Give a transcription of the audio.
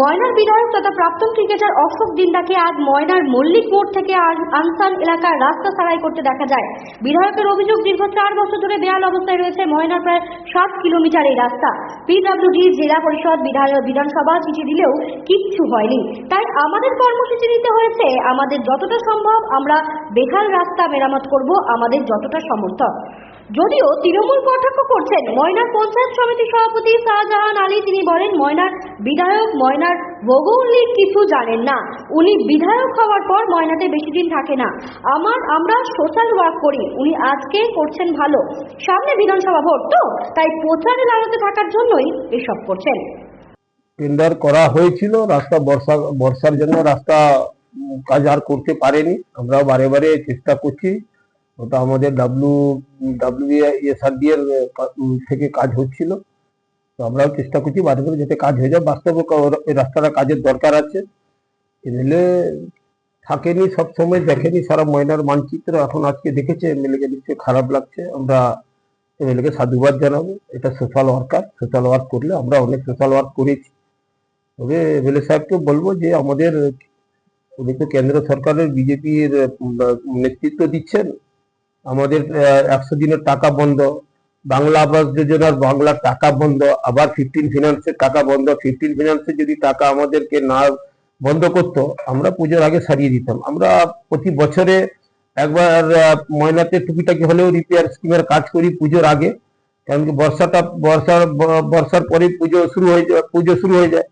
ময়নার বিধায়ক তথা প্রাক্তন ক্রিকেটার অশোক দিন্দাকে আজ ময়নার মল্লিক মোড় থেকে আনসান এলাকার রাস্তা সারাই করতে দেখা যায়। বিধায়কের অভিযোগ দীর্ঘ চার বছর ধরে বেহাল অবস্থায় রয়েছে ময়নার প্রায় সাত কিলোমিটার এই রাস্তা। পিডব্লিউডি জেলা পরিষদ বিধায়ক বিধানসভা চিঠি দিলেও কিচ্ছু হয়নি। তাই আমাদের কর্মসূচি নিতে হয়েছে, আমাদের যতটা সম্ভব আমরা বেহাল রাস্তা মেরামত করব, আমাদের যতটা সমর্থন যদিও তৃণমূল কটাক্ষ করছেন ময়নার পঞ্চায়েত সমিতির সভাপতি শাহজাহান আলী। তিনি বলেন, ময়নার বিধায়ক ময়নার ভৌগোলিক কিছু জানেন না। উনি বিধায়ক হওয়ার পর ময়নাতে বেশি দিন থাকে না। আমার, আমরা সোশ্যাল ওয়ার্ক করি। উনি আজকে করছেন ভালো। সামনে বিধানসভা ভোট তো, তাই প্রচারে লাগাতে থাকার জন্যই এসব করছেন। টেন্ডার করা হয়েছিল, রাস্তা বর্ষা, বর্ষার জন্য রাস্তা কাজ আর করতে পারেনি। আমরা বারে বারে চেষ্টা করছি। ওটা আমাদের ডাব্লু ডাব্লিউ এসআরডি এর থেকে কাজ হচ্ছিল। তো আমরাও চেষ্টা করছি বারে বারে যাতে কাজ হয়ে যায়। বাস্তবে রাস্তাটা কাজের দরকার আছে। এমএলএ থাকেনি সব সময় দেখেনি সারা ময়নার মানচিত্র। এখন আজকে দেখেছে এমএলএ কে নিশ্চয়ই খারাপ লাগছে। আমরা এমএলএ কে সাধুবাদ জানাব। এটা সোশ্যাল ওয়ার্কার, সোশ্যাল ওয়ার্ক করলে আমরা অনেক সোশ্যাল ওয়ার্ক করেছি। তবে এমএলএ সাহেবকে বলব যে আমাদের, উনি তো কেন্দ্র সরকারের, বিজেপির নেতৃত্ব দিচ্ছেন। আমাদের একশো দিনের টাকা বন্ধ। বাংলা আবাস যোজনার বাংলার টাকা বন্ধ, আবার ফিফটিন ফিনান্সের টাকা বন্ধ। ফিফটিন ফিনান্সের যদি টাকা আমাদেরকে না বন্ধ করতো, আমরা পুজোর আগে সারিয়ে দিতাম। আমরা প্রতি বছরে একবার ময়নাতে টুকিটাকি হলেও রিপেয়ার স্কিমের কাজ করি পুজোর আগে। কারণ কি বর্ষাটা, বর্ষার বর্ষার পরে পুজো শুরু হয়ে যায়, পুজো শুরু হয়ে যায়।